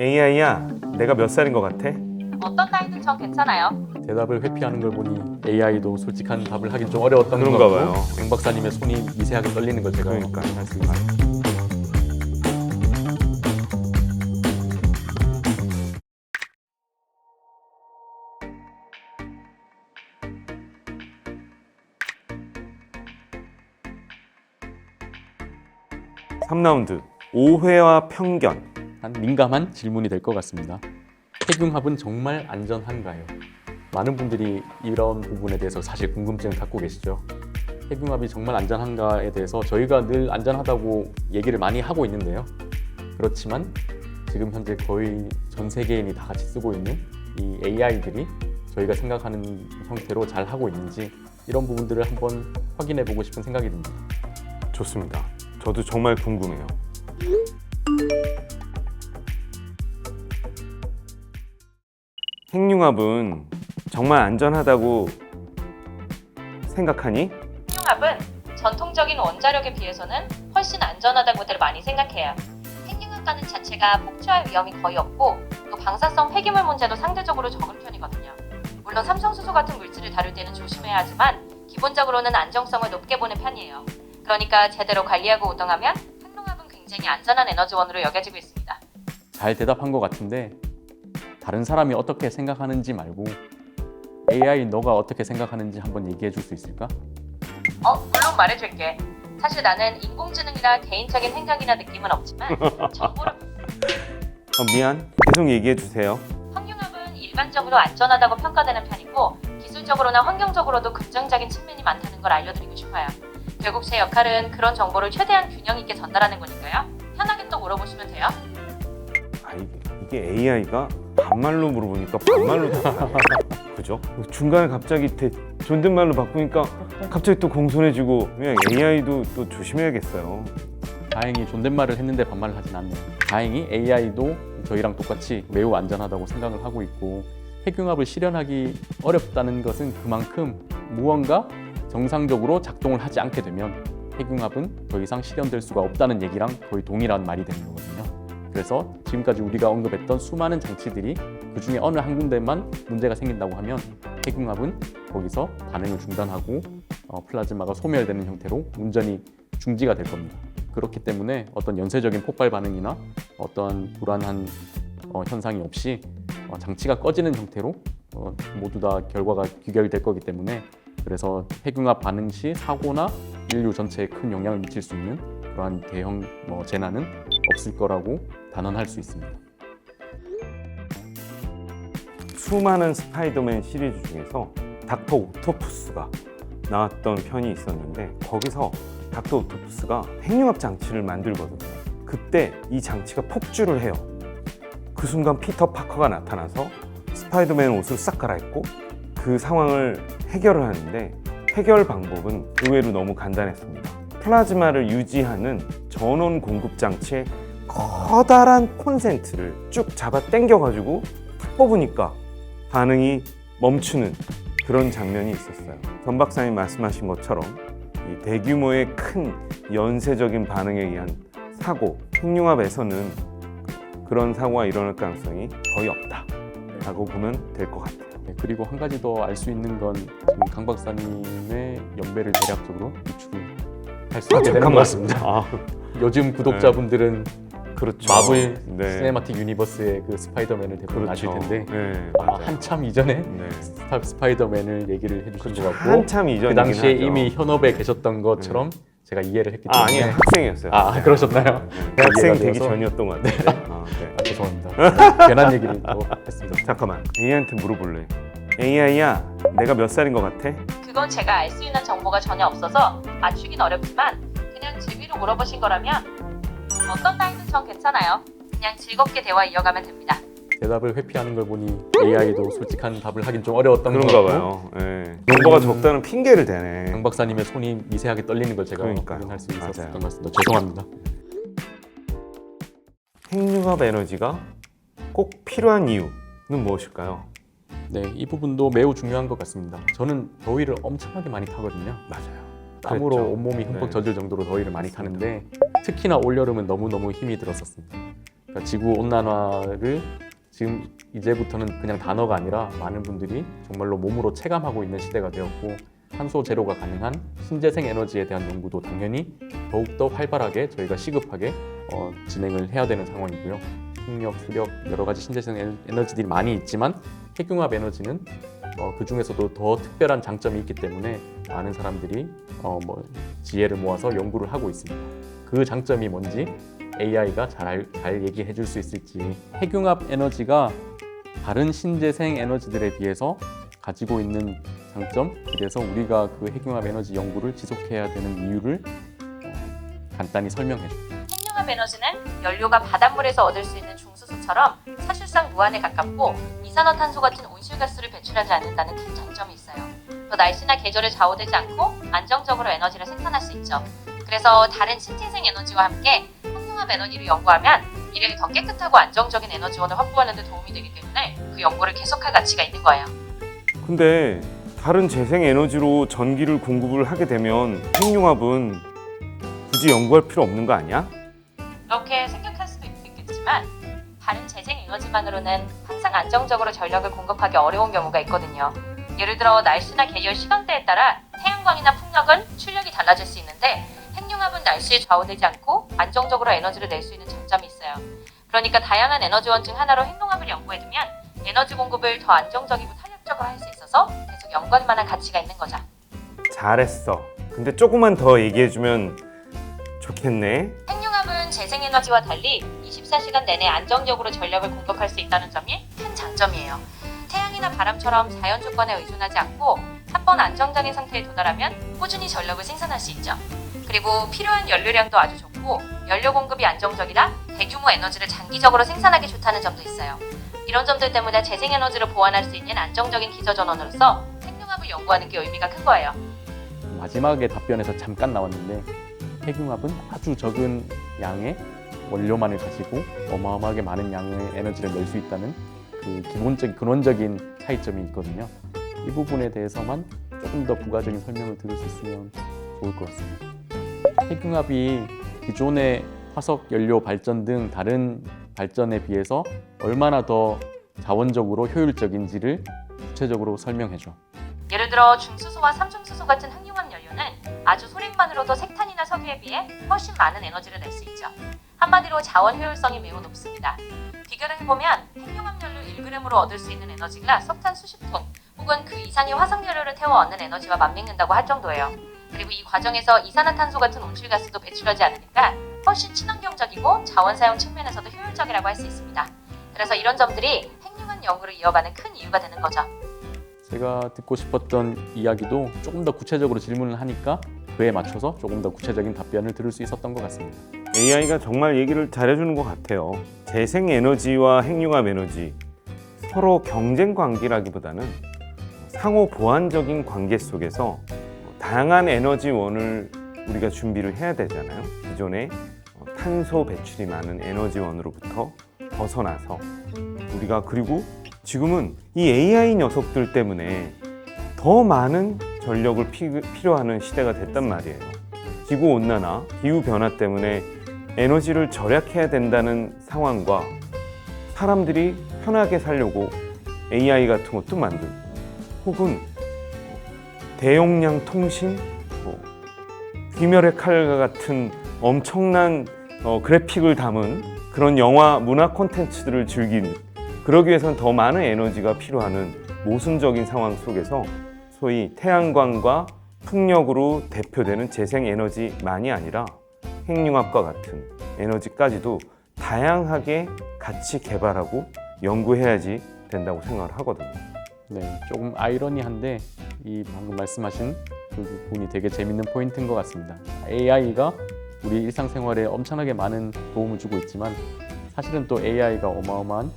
AI야, 내가 몇 살인 것 같아? 어떤 나이든 전 괜찮아요. 대답을 회피하는 걸 보니 AI도 솔직한 답을 하긴 좀 어려웠던 것 그런가 같고 봐요. 강 박사님의 손이 미세하게 떨리는 걸 제가 그러니까. 있어요. 삼라운드 오해와 편견. 한 민감한 질문이 될 것 같습니다. 핵융합은 정말 안전한가요? 많은 분들이 이런 부분에 대해서 사실 궁금증을 갖고 계시죠. 핵융합이 정말 안전한가에 대해서 저희가 늘 안전하다고 얘기를 많이 하고 있는데요. 그렇지만 지금 현재 거의 전 세계인이 다 같이 쓰고 있는 이 AI들이 저희가 생각하는 형태로 잘 하고 있는지 이런 부분들을 한번 확인해 보고 싶은 생각이 듭니다. 좋습니다. 저도 정말 궁금해요. 핵융합은 정말 안전하다고 생각하니? 핵융합은 전통적인 원자력에 비해서는 훨씬 안전하다고들 많이 생각해요. 핵융합 가는 자체가 폭주할 위험이 거의 없고 또 방사성 폐기물 문제도 상대적으로 적은 편이거든요. 물론 삼성수소 같은 물질을 다룰 때는 조심해야 하지만 기본적으로는 안정성을 높게 보는 편이에요. 그러니까 제대로 관리하고 운영하면 핵융합은 굉장히 안전한 에너지원으로 여겨지고 있습니다. 잘 대답한 것 같은데 다른 사람이 어떻게 생각하는지 말고 AI 너가 어떻게 생각하는지 한번 얘기해 줄 수 있을까? 어, 물론 말해줄게. 사실 나는 인공지능이라 개인적인 생각이나 느낌은 없지만 정보를 어, 미안. 계속 얘기해 주세요. 환경합은 일반적으로 안전하다고 평가되는 편이고 기술적으로나 환경적으로도 긍정적인 측면이 많다는 걸 알려드리고 싶어요. 결국 제 역할은 그런 정보를 최대한 균형 있게 전달하는 거니까요. 편하게 또 물어보시면 돼요. 아, 이게, 이게 AI가 반말로 물어보니까 반말로. 그죠? 중간에 갑자기 대, 존댓말로 바꾸니까 갑자기 또 공손해지고 그냥 AI도 또 조심해야겠어요. 다행히 존댓말을 했는데 반말을 하진 않네요. 다행히 AI도 저희랑 똑같이 매우 안전하다고 생각을 하고 있고 핵융합을 실현하기 어렵다는 것은 그만큼 무언가 정상적으로 작동을 하지 않게 되면 핵융합은 더 이상 실현될 수가 없다는 얘기랑 거의 동일한 말이 되는 거거든요. 그래서 지금까지 우리가 언급했던 수많은 장치들이 그 중에 어느 한 군데만 문제가 생긴다고 하면 핵융합은 거기서 반응을 중단하고 어, 플라즈마가 소멸되는 형태로 온전히 중지가 될 겁니다. 그렇기 때문에 어떤 연쇄적인 폭발 반응이나 어떤 불안한 어, 현상이 없이 어, 장치가 꺼지는 형태로 어, 모두 다 결과가 귀결될 거기 때문에 그래서 핵융합 반응 시 사고나 인류 전체에 큰 영향을 미칠 수 있는 그러한 대형 뭐 재난은 없을 거라고 단언할 수 있습니다. 수많은 스파이더맨 시리즈 중에서 닥터 오토푸스가 나왔던 편이 있었는데 거기서 닥터 오토푸스가 핵융합 장치를 만들거든요. 그때 이 장치가 폭주를 해요. 그 순간 피터 파커가 나타나서 스파이더맨 옷을 싹 갈아입고 그 상황을 해결을 하는데 해결 방법은 의외로 너무 간단했습니다. 플라즈마를 유지하는 전원 공급 장치에 커다란 콘센트를 쭉 잡아 당겨가지고 탁 뽑으니까 반응이 멈추는 그런 장면이 있었어요. 전 박사님 말씀하신 것처럼 이 대규모의 큰 연쇄적인 반응에 의한 사고, 핵융합에서는 그런 사고가 일어날 가능성이 거의 없다라고 보면 될 것 같아요. 네, 그리고 한 가지 더 알 수 있는 건 지금 강 박사님의 연배를 대략적으로 유추할 수 있게 되는 것 같습니다. 아, 요즘 구독자분들은 그렇죠. 마블 네. 시네마틱 유니버스의 그 스파이더맨을 대부분 아실 그렇죠. 텐데 네, 아마 맞아요. 한참 이전에 네. 스타, 스파이더맨을 얘기를 해주신 것 같고 한참 이전이긴 그 당시에 하죠. 이미 현업에 계셨던 것처럼 제가 이해를 했기 아, 때문에 아니에요. 학생이었어요. 아, 네. 그러셨나요? 네. 학생 이해가 되기 되어서. 전이었던 것 같아요. 아, 네. 아, 죄송합니다. 괜한 얘기를 또 했습니다. 잠깐만. AI한테 물어볼래. AI야, 내가 몇 살인 것 같아? 그건 제가 알 수 있는 정보가 전혀 없어서 맞추긴 어렵지만 그냥 재미로 물어보신 거라면 어떤 나이든 전 괜찮아요. 그냥 즐겁게 대화 이어가면 됩니다. 대답을 회피하는 걸 보니 AI도 솔직한 답을 하긴 좀 어려웠던 것 그런가 같고 봐요. 예. 정보가 적다는 핑계를 대네. 강 박사님의 손이 미세하게 떨리는 걸 제가 그러니까요. 확인할 수 있었던. 것 같습니다. 죄송합니다. 핵융합 에너지가 꼭 필요한 이유는 무엇일까요? 네, 이 부분도 매우 중요한 것 같습니다. 저는 더위를 엄청나게 많이 타거든요. 맞아요. 땀으로 그랬죠. 온몸이 흠뻑 네. 젖을 정도로 더위를 많이. 타는데 특히나 올여름은 너무너무 힘이 들었었습니다. 그러니까 지구 온난화를 지금 이제부터는 그냥 단어가 아니라 많은 분들이 정말로 몸으로 체감하고 있는 시대가 되었고 탄소 제로가 가능한 신재생 에너지에 대한 연구도 당연히 더욱더 활발하게 저희가 시급하게 어, 진행을 해야 되는 상황이고요. 풍력, 수력 여러 가지 신재생 에너- 에너지들이 많이 있지만 핵융합 에너지는 어, 그 중에서도 더 특별한 장점이 있기 때문에 많은 사람들이 어, 뭐 지혜를 모아서 연구를 하고 있습니다. 그 장점이 뭔지 AI가 잘, 알- 잘 얘기해 줄 수 있을지 핵융합 에너지가 다른 신재생 에너지들에 비해서 가지고 있는 장점 그래서 우리가 그 핵융합 에너지 연구를 지속해야 되는 이유를 어, 간단히 설명해 줘. 핵융합 에너지는 연료가 바닷물에서 얻을 수 있는 중수소처럼 사실상 무한에 가깝고 이산화탄소 같은 온실가스를 배출하지 않는다는 큰 장점이 있어요. 또 날씨나 계절에 좌우되지 않고 안정적으로 에너지를 생산할 수 있죠. 그래서 다른 신재생 에너지와 함께 핵융합 에너지를 연구하면 미래에 더 깨끗하고 안정적인 에너지원을 확보하는 데 도움이 되기 때문에 그 연구를 계속할 가치가 있는 거예요. 근데 다른 재생 에너지로 전기를 공급을 하게 되면 핵융합은 굳이 연구할 필요 없는 거 아니야? 그렇게 생각할 수도 있겠지만 다른 재생 에너지만으로는 항상 안정적으로 전력을 공급하기 어려운 경우가 있거든요. 예를 들어 날씨나 계절 시간대에 따라 태양광이나 풍력은 출력이 달라질 수 있는데 핵융합은 날씨에 좌우되지 않고 안정적으로 에너지를 낼 수 있는 장점이 있어요. 그러니까 다양한 에너지원 중 하나로 핵융합을 연구해두면 에너지 공급을 더 안정적이고 탄력적으로 할 수 있어서 계속 연구할 만한 가치가 있는 거죠. 잘했어. 근데 조금만 더 얘기해주면 좋겠네. 핵융합은 재생에너지와 달리 24시간 내내 안정적으로 전력을 공급할 수 있다는 점이 큰 장점이에요. 태양이나 바람처럼 자연 조건에 의존하지 않고 한번 안정적인 상태에 도달하면 꾸준히 전력을 생산할 수 있죠. 그리고 필요한 연료량도 아주 좋고 연료 공급이 안정적이라 대규모 에너지를 장기적으로 생산하기 좋다는 점도 있어요. 이런 점들 때문에 재생에너지를 보완할 수 있는 안정적인 기저 전원으로서 핵융합을 연구하는 게 의미가 큰 거예요. 마지막에 답변에서 잠깐 나왔는데 핵융합은 아주 적은 양의 원료만을 가지고 어마어마하게 많은 양의 에너지를 낼 수 있다는 그 기본적인 근원적인 차이점이 있거든요. 이 부분에 대해서만 조금 더 부가적인 설명을 들을 수 있으면 좋을 것 같습니다. 핵융합이 기존의 화석 연료 발전 등 다른 발전에 비해서 얼마나 더 자원적으로 효율적인지를 구체적으로 설명해 줘. 예를 들어 중수소와 삼중수소 같은 핵융합 연료는 아주 소량만으로도 석탄이나 석유에 비해 훨씬 많은 에너지를 낼 수 있죠. 한마디로 자원 효율성이 매우 높습니다. 비교를 해보면 핵융 합 연료 1g으로 얻을 수 있는 에너지가 석탄 수십 톤 혹은 그 이상의 화석 연료를 태워 얻는 에너지와 맞먹는다고 할 정도예요. 그리고 이 과정에서 이산화탄소 같은 온실가스도 배출하지 않으니까 훨씬 친환경적이고 자원 사용 측면에서도 효율적이라고 할 수 있습니다. 그래서 이런 점들이 핵융합 연구를 이어가는 큰 이유가 되는 거죠. 제가 듣고 싶었던 이야기도 조금 더 구체적으로 질문을 하니까 그에 맞춰서 조금 더 구체적인 답변을 들을 수 있었던 것 같습니다. AI가 정말 얘기를 잘해주는 것 같아요. 재생 에너지와 핵융합 에너지 서로 경쟁 관계라기보다는 상호 보완적인 관계 속에서 다양한 에너지원을 우리가 준비를 해야 되잖아요. 기존의 탄소 배출이 많은 에너지원으로부터 벗어나서 우리가 그리고 지금은 이 AI 녀석들 때문에 더 많은 전력을 피- 필요하는 시대가 됐단 말이에요. 지구 온난화, 기후 변화 때문에 에너지를 절약해야 된다는 상황과 사람들이 편하게 살려고 AI 같은 것도 만들고 혹은 대용량 통신, 뭐 귀멸의 칼과 같은 엄청난 어, 그래픽을 담은 그런 영화 문화 콘텐츠들을 즐기는 그러기 위해서는 더 많은 에너지가 필요하는 모순적인 상황 속에서 소위 태양광과 풍력으로 대표되는 재생 에너지만이 아니라 핵융합과 같은 에너지까지도 다양하게 같이 개발하고 연구해야지 된다고 생각을 하거든요. 네, 조금 아이러니한데 이 방금 말씀하신 그 부분이 되게 재밌는 포인트인 것 같습니다. AI가 우리 일상생활에 엄청나게 많은 도움을 주고 있지만 사실은 또 AI가 어마어마한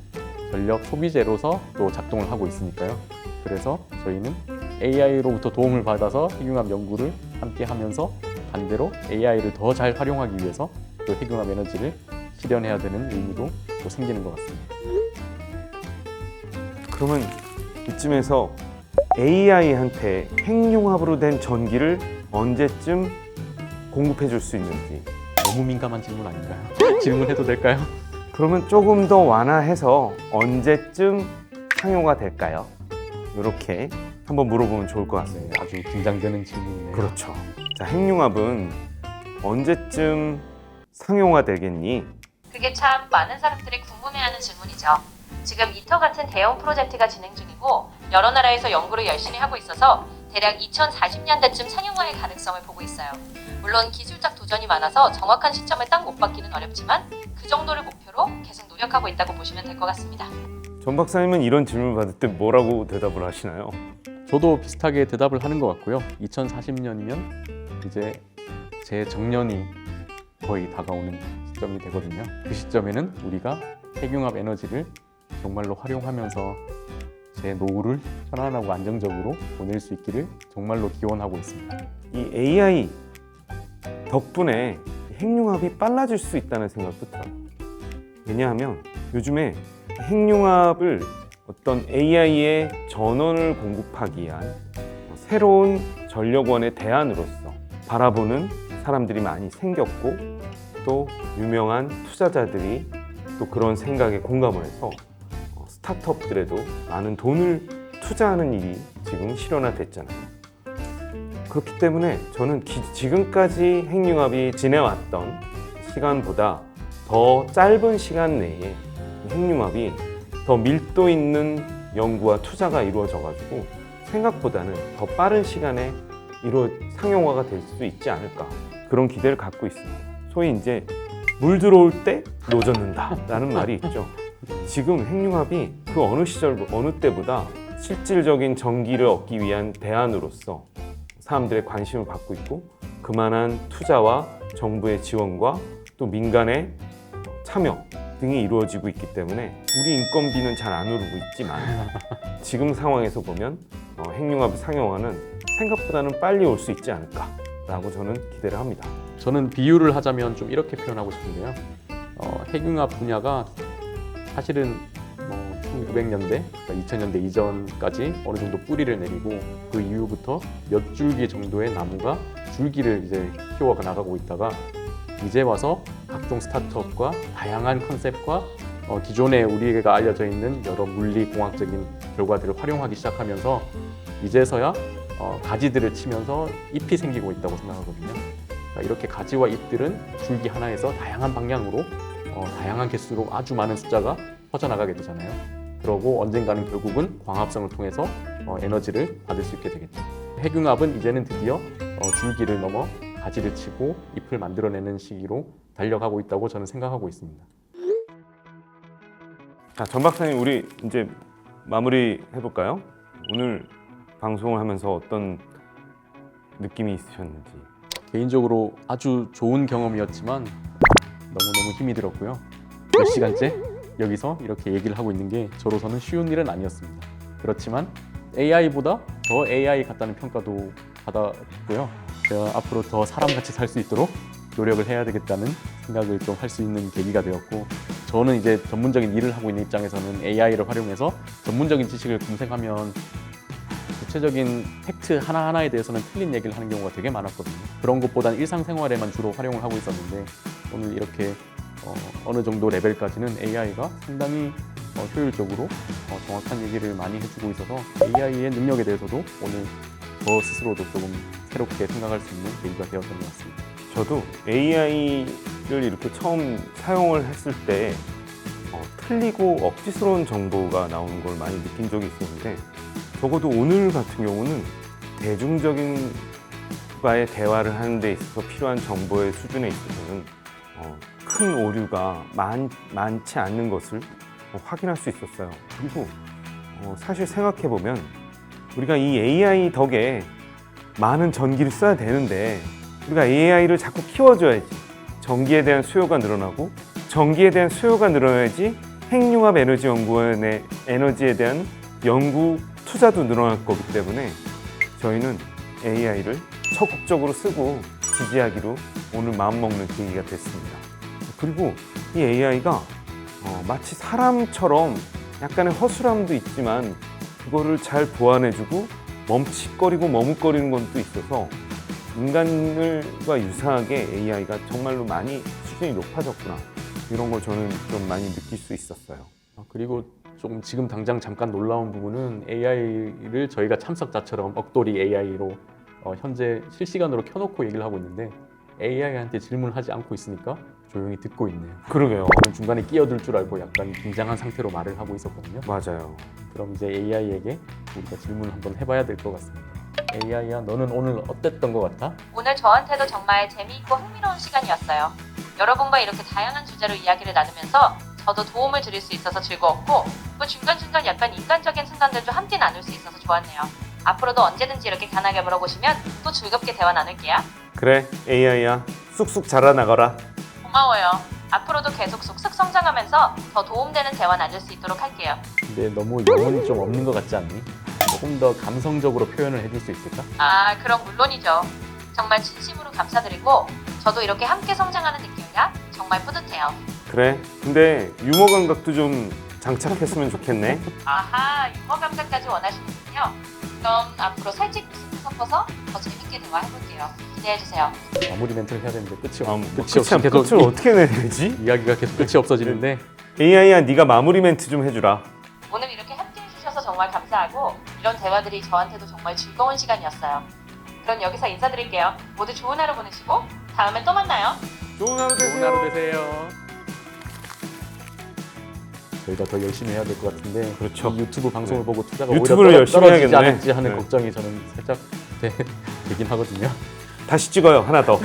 전력 소비재로서 또 작동을 하고 있으니까요. 그래서 저희는 AI로부터 도움을 받아서 핵융합 연구를 함께 하면서 반대로 AI를 더 잘 활용하기 위해서 또 핵융합 에너지를 실현해야 되는 의미도 또 생기는 것 같습니다. 그러면 이쯤에서 AI한테 핵융합으로 된 전기를 언제쯤 공급해 줄 수 있는지 너무 민감한 질문 아닌가요? 질문해도 될까요? 그러면 조금 더 완화해서 언제쯤 상용화 될까요? 이렇게 한번 물어보면 좋을 것 같습니다. 아주 긴장되는 질문이네요. 그렇죠. 자, 핵융합은 언제쯤 상용화 되겠니? 그게 참 많은 사람들이 궁금해하는 질문이죠. 지금 이터 같은 대형 프로젝트가 진행 중이고 여러 나라에서 연구를 열심히 하고 있어서 대략 2040년대쯤 상용화의 가능성을 보고 있어요. 물론 기술적 도전이 많아서 정확한 시점을 딱 못 받기는 어렵지만 그 정도를 목표로 계속 노력하고 있다고 보시면 될 것 같습니다. 전 박사님은 이런 질문 받을 때 뭐라고 대답을 하시나요? 저도 비슷하게 대답을 하는 것 같고요. 2040년이면 이제 제 정년이 거의 다가오는 시점이 되거든요. 그 시점에는 우리가 핵융합 에너지를 정말로 활용하면서 제 노후를 편안하고 안정적으로 보낼 수 있기를 정말로 기원하고 있습니다. 이 AI 덕분에 핵융합이 빨라질 수 있다는 생각도 들어요. 왜냐하면 요즘에 핵융합을 어떤 AI의 전원을 공급하기 위한 새로운 전력원의 대안으로서 바라보는 사람들이 많이 생겼고 또 유명한 투자자들이 또 그런 생각에 공감을 해서 어, 스타트업들에도 많은 돈을 투자하는 일이 지금 실현화됐잖아요. 그렇기 때문에 저는 기- 지금까지 핵융합이 지내왔던 시간보다 더 짧은 시간 내에 이 핵융합이 더 밀도 있는 연구와 투자가 이루어져 가지고 생각보다는 더 빠른 시간에 이루어 상용화가 될 수 있지 않을까 그런 기대를 갖고 있습니다. 소위 이제 물 들어올 때 노젓는다라는 말이 있죠. 지금 핵융합이 그 어느 시절 어느 때보다 실질적인 전기를 얻기 위한 대안으로서 사람들의 관심을 받고 있고 그만한 투자와 정부의 지원과 또 민간의 참여 등이 이루어지고 있기 때문에 우리 인건비는 잘 안 오르고 있지만 지금 상황에서 보면 어, 핵융합 상용화는 생각보다는 빨리 올 수 있지 않을까라고 저는 기대를 합니다. 저는 비유를 하자면 좀 이렇게 표현하고 싶은데요. 어, 핵융합 분야가 사실은 뭐 1900년대, 그러니까 2000년대 이전까지 어느 정도 뿌리를 내리고 그 이후부터 몇 줄기 정도의 나무가 줄기를 이제 키워가 나가고 있다가 이제 와서 각종 스타트업과 다양한 컨셉과 어, 기존에 우리가 알려져 있는 여러 물리 공학적인 결과들을 활용하기 시작하면서 이제서야 어, 가지들을 치면서 잎이 생기고 있다고 생각하거든요. 그러니까 이렇게 가지와 잎들은 줄기 하나에서 다양한 방향으로 어, 다양한 개수로 아주 많은 숫자가 퍼져나가게 되잖아요. 그러고 언젠가는 결국은 광합성을 통해서 어, 에너지를 받을 수 있게 되겠죠. 핵융합은 이제는 드디어 어, 줄기를 넘어 가지를 치고 잎을 만들어내는 시기로 달려가고 있다고 저는 생각하고 있습니다. 자, 전 박사님 우리 이제 마무리 해볼까요? 오늘 방송을 하면서 어떤 느낌이 있으셨는지. 개인적으로 아주 좋은 경험이었지만 너무너무 힘이 들었고요. 몇 시간째 여기서 이렇게 얘기를 하고 있는 게 저로서는 쉬운 일은 아니었습니다. 그렇지만 AI보다 더 AI 같다는 평가도 받았고요. 제가 앞으로 더 사람같이 살 수 있도록 노력을 해야 되겠다는 생각을 좀 할 수 있는 계기가 되었고 저는 이제 전문적인 일을 하고 있는 입장에서는 AI를 활용해서 전문적인 지식을 검색하면 구체적인 팩트 하나하나에 대해서는 틀린 얘기를 하는 경우가 되게 많았거든요. 그런 것보다는 일상생활에만 주로 활용을 하고 있었는데 오늘 이렇게 어, 느 정도 레벨까지는 AI가 상당히 어, 효율적으로 어, 정확한 얘기를 많이 해주고 있어서 AI의 능력에 대해서도 오늘 저 스스로도 조금 새롭게 생각할 수 있는 계기가 되었던 것 같습니다. 저도 AI를 이렇게 처음 사용을 했을 때 어, 틀리고 억지스러운 정보가 나오는 걸 많이 느낀 적이 있었는데 적어도 오늘 같은 경우는 대중적인 과의 대화를 하는 데 있어서 필요한 정보의 수준에 있어서는 어, 큰 오류가 많, 많지 않는 것을 어, 확인할 수 있었어요. 그리고 어, 사실 생각해 보면 우리가 이 AI 덕에 많은 전기를 써야 되는데 우리가 AI를 자꾸 키워줘야지 전기에 대한 수요가 늘어나고 전기에 대한 수요가 늘어나야지 핵융합 에너지 연구원의 에너지에 대한 연구 투자도 늘어날 거기 때문에 저희는 AI를 적극적으로 쓰고 지지하기로 오늘 마음먹는 계기가 됐습니다. 그리고 이 AI가 어, 마치 사람처럼 약간의 허술함도 있지만 그거를 잘 보완해주고 멈칫거리고 머뭇거리는 건또 있어서 인간과 유사하게 AI가 정말로 많이 수준이 높아졌구나 이런 걸 저는 좀 많이 느낄 수 있었어요. 어, 그리고 조금 지금 당장 잠깐 놀라운 부분은 AI를 저희가 참석자처럼 억돌이 AI로 어, 현재 실시간으로 켜놓고 얘기를 하고 있는데 AI한테 질문하지 않고 있으니까 조용히 듣고 있네요. 그러게요. 저는 중간에 끼어들 줄 알고 약간 긴장한 상태로 말을 하고 있었거든요. 맞아요. 그럼 이제 AI에게 우리가 질문을 한번 해봐야 될 것 같습니다. AI야, 너는 오늘 어땠던 것 같아? 오늘 저한테도 정말 재미있고 흥미로운 시간이었어요. 여러분과 이렇게 다양한 주제로 이야기를 나누면서 저도 도움을 드릴 수 있어서 즐거웠고 또 중간중간 약간 인간적인 순간들도 함께 나눌 수 있어서 좋았네요. 앞으로도 언제든지 이렇게 간하게 물어보시면 또 즐겁게 대화 나눌게요. 그래, AI야. 쑥쑥 자라나거라. 고마워요. 앞으로도 계속 쑥쑥 성장하면서 더 도움되는 대화 나눌 수 있도록 할게요. 근데 너무 영혼이 좀 없는 것 같지 않니? 조금 더 감성적으로 표현을 해줄 수 있을까? 아, 그럼 물론이죠. 정말 진심으로 감사드리고 저도 이렇게 함께 성장하는 느낌이라 정말 뿌듯해요. 그래. 근데 유머 감각도 좀 장착했으면 좋겠네. 아하, 유머 감각까지 원하시는군요. 그럼 앞으로 살짝 섞어서 더 재밌게 대화해볼게요. 기대해주세요. 마무리 멘트를 해야 되는데 끝이 없, 아, 끝이 끝이 없이 없, 계속 끝을 어떻게 내야 되지? 이야기가 계속 끝이 없어지는데 AI야, 네가 마무리 멘트 좀 해주라. 오늘 이렇게 함께 해주셔서 정말 감사하고 이런 대화들이 저한테도 정말 즐거운 시간이었어요. 그럼 여기서 인사드릴게요. 모두 좋은 하루 보내시고 다음에 또 만나요. 좋은 하루 되세요. 좋은 하루 되세요. 저희가 더 열심히 해야 될 것 같은데 그렇죠. 이 유튜브 방송을 네. 보고 투자가 유튜브를 오히려 열심히 떨어지지 해야겠네. 않을지 하는 네. 걱정이 저는 살짝 되, 되긴 하거든요. 다시 찍어요. 하나 더.